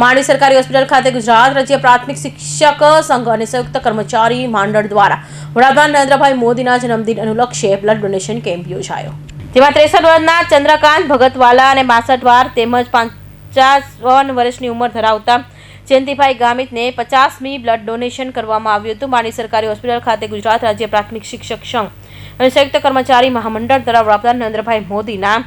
માંડવી સરકારી હોસ્પિટલ ખાતે ગુજરાત રાજ્ય પ્રાથમિક શિક્ષક સંઘ અને સંયુક્ત કર્મચારી મંડળ દ્વારા વડાપ્રધાન નરેન્દ્રભાઈ મોદીના જન્મદિન અનુલક્ષે બ્લડ ડોનેશન કેમ્પ યોજાયો. જેમાં ત્રેસઠ વર્ષના ચંદ્રકાંત ભગતવાલા અને બાસઠ વાર તેમજ પંચાવન વર્ષની ઉંમર ધરાવતા જયંતિભાઈ ગામિતને પચાસમી બ્લડ ડોનેશન કરવામાં આવ્યું હતું. માંડવી સરકારી હોસ્પિટલ ખાતે ગુજરાત રાજ્ય પ્રાથમિક શિક્ષક સંઘ અને સંયુક્ત કર્મચારી મહામંડળ દ્વારા વડાપ્રધાન નરેન્દ્રભાઈ મોદીના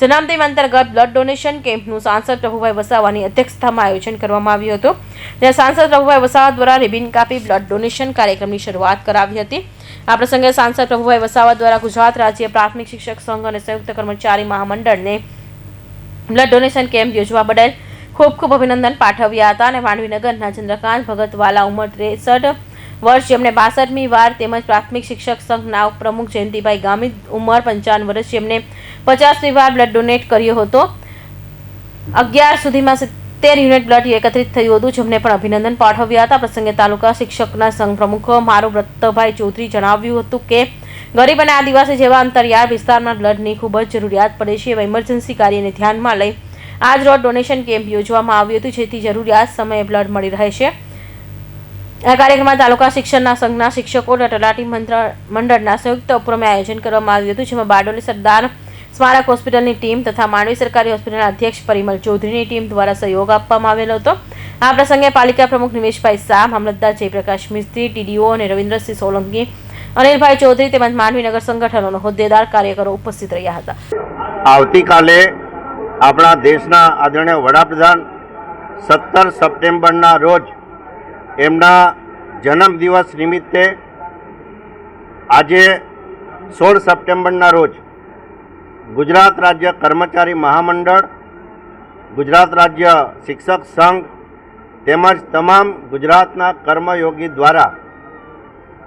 જન્મદિન અંતર્ગત બ્લડ ડોનેશન કેમ્પનું સાંસદ પ્રભુભાઈ વસાવાની અધ્યક્ષતામાં આયોજન કરવામાં આવ્યું હતું. જ્યાં સાંસદ પ્રભુભાઈ વસાવા દ્વારા રિબિન કાપી બ્લડ ડોનેશન કાર્યક્રમની શરૂઆત કરાવી હતી. આ પ્રસંગે સાંસદ પ્રભુભાઈ વસાવા દ્વારા ગુજરાત રાજ્ય પ્રાથમિક શિક્ષક સંઘ અને સંયુક્ત કર્મચારી મહામંડળને બ્લડ ડોનેશન કેમ્પ યોજવા બદલ ખૂબ ખૂબ અભિનંદન પાઠવ્યા હતા અને માંડવીનગરના ચંદ્રકાંત ભગતવાલા ઉંમર ત્રેસઠ વર્ષ જેમને બાસઠમી વાર તેમજ પ્રાથમિક શિક્ષક સંઘના ઉપપ્રમુખ જયંતિભાઈ ગામિત ઉંમર પંચાવન વર્ષ, જેમણે પચાસમી વાર બ્લડ ડોનેટ કર્યો હતો. અગિયાર સુધીમાં સિત્તેર યુનિટ બ્લડ એકત્રિત થયું હતું, જેમને પણ અભિનંદન પાઠવ્યા હતા. પ્રસંગે તાલુકા શિક્ષકના સંઘ પ્રમુખ મારો વ્રતભાઈ ચૌધરી જણાવ્યું હતું કે, ગરીબ અને આદિવાસી જેવા અંતરિયાળ વિસ્તારમાં બ્લડની ખૂબ જ જરૂરિયાત પડે છે. એવા ઇમરજન્સી કાર્યને ધ્યાનમાં લઈ આજ રોજ ડોનેશન કેમ્પ યોજવામાં આવ્યું હતું, જેથી જરૂરિયાત સમયે બ્લડ મળી રહે છે. આ કાર્યક્રમમાં તાલુકા શિક્ષણના સંઘના શિક્ષકો અને તલાટી મંત્ર- મંડળના સંયુક્ત ઉપક્રમે આયોજન કરવામાં આવ્યું હતું, જેમાં બારડોલી સરદાર સ્મારક હોસ્પિટલની ટીમ તથા માંડવી સરકારી હોસ્પિટલના અધ્યક્ષ પરિમલ ચૌધરીની ટીમ દ્વારા સહયોગ આપવામાં આવેલો હતો. આ પ્રસંગે પાલિકા પ્રમુખ નિમેશભાઈ શાહ, મામલતદાર જયપ્રકાશ મિસ્ત્રી, ટીડીઓ અને રવિન્દ્રસિંહ સોલંકી, અનિલભાઈ ચૌધરી તેમજ માંડવી નગર સંગઠનોનો હોદ્દેદાર કાર્યકરો ઉપસ્થિત રહ્યા હતા. આવતીકાલે આપણા દેશના આદરણીય વડાપ્રધાન સત્તર સપ્ટેમ્બરના રોજ એમના જન્મદિવસ નિમિત્તે આજે સોળ સપ્ટેમ્બરના રોજ ગુજરાત રાજ્ય કર્મચારી મહામંડળ, ગુજરાત રાજ્ય શિક્ષક સંઘ તેમજ તમામ ગુજરાતના કર્મયોગી દ્વારા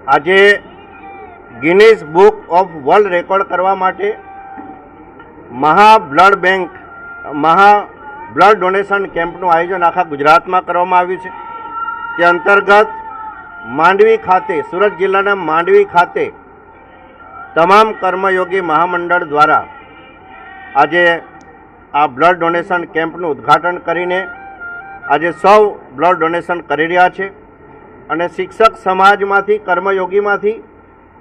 આજે Guinness book of world record કરવા માટે મહા બ્લડ બેંક, મહા બ્લડ ડોનેશન કેમ્પનું આયોજન આખા ગુજરાતમાં કરવામાં આવ્યું છે. તે અંતર્ગત માંડવી ખાતે, સુરત જિલ્લાના માંડવી ખાતે તમામ કર્મયોગી મહામંડળ દ્વારા આજે આ બ્લડ ડોનેશન કેમ્પનું ઉદ્ઘાટન કરીને આજે સૌ બ્લડ ડોનેશન કરી રહ્યા છે અને શિક્ષક સમાજમાંથી, કર્મયોગીમાંથી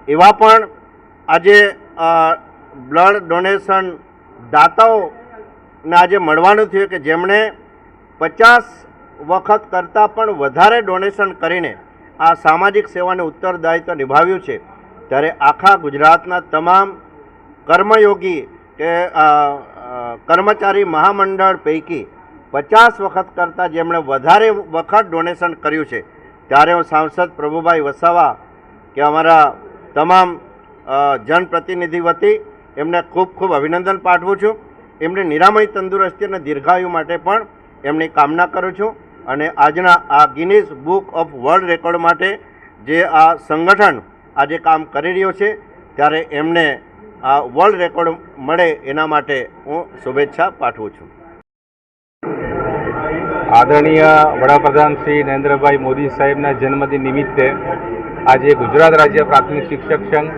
એવા પણ આજે બ્લડ ડોનેશન દાતાઓને આજે મળવાનું થયું કે જેમણે પચાસ વખત કરતાં પણ વધારે ડોનેશન કરીને આ સામાજિક સેવાને ઉત્તરદાયિત્વ નિભાવ્યું છે. ત્યારે આખા ગુજરાતના તમામ કર્મયોગી કે કર્મચારી મહામંડળ પૈકી પચાસ વખત કરતાં જેમણે વધારે વખત ડોનેશન કર્યું છે, ત્યારે હું સાંસદ પ્રભુભાઈ વસાવા કે અમારા તમામ જનપ્રતિનિધિ વતી એમને ખૂબ ખૂબ અભિનંદન પાઠવું છું. એમને નિરામય તંદુરસ્તી અને દીર્ઘાયુ માટે પણ એમની કામના કરું છું અને આજના આ Guinness book of world record માટે જે આ સંગઠન આજે કામ કરી રહ્યું છે, ત્યારે એમને આ વર્લ્ડ રેકોર્ડ મળે એના માટે હું શુભેચ્છા પાઠવું છું. આદરણીય વડાપ્રધાન શ્રી નરેન્દ્રભાઈ મોદી સાહેબના જન્મદિન નિમિત્તે આજે ગુજરાત રાજ્ય પ્રાથમિક શિક્ષક સંઘ,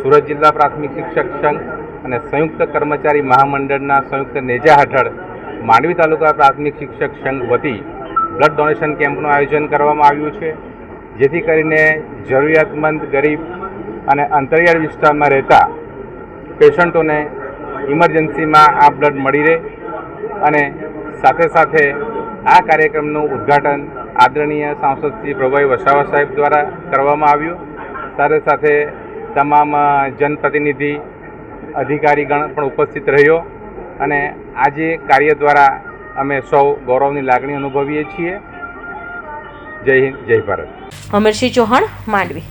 સુરત જિલ્લા પ્રાથમિક શિક્ષક સંઘ અને સંયુક્ત કર્મચારી મહામંડળના સંયુક્ત નેજા હેઠળ માંડવી તાલુકા પ્રાથમિક શિક્ષક સંઘ વતી બ્લડ ડોનેશન કેમ્પનું આયોજન કરવામાં આવ્યું છે, જેથી કરીને જરૂરિયાતમંદ ગરીબ અને અંતરિયાળ વિસ્તારમાં રહેતા પેશન્ટોને ઇમરજન્સીમાં આ બ્લડ મળી રહે અને સાથે સાથે આ કાર્યક્રમનું ઉદ્ઘાટન આદરણીય સાંસદ શ્રી પ્રભુભાઈ વસાવા સાહેબ દ્વારા કરવામાં આવ્યું. સાથે સાથે તમામ જનપ્રતિનિધિ, અધિકારીગણ પણ ઉપસ્થિત રહ્યો અને આજે કાર્ય દ્વારા અમે સૌ ગૌરવની લાગણી અનુભવીએ છીએ. જય હિન્દ, જય ભારત. અમરસિંહ ચૌહાણ, માંડવી.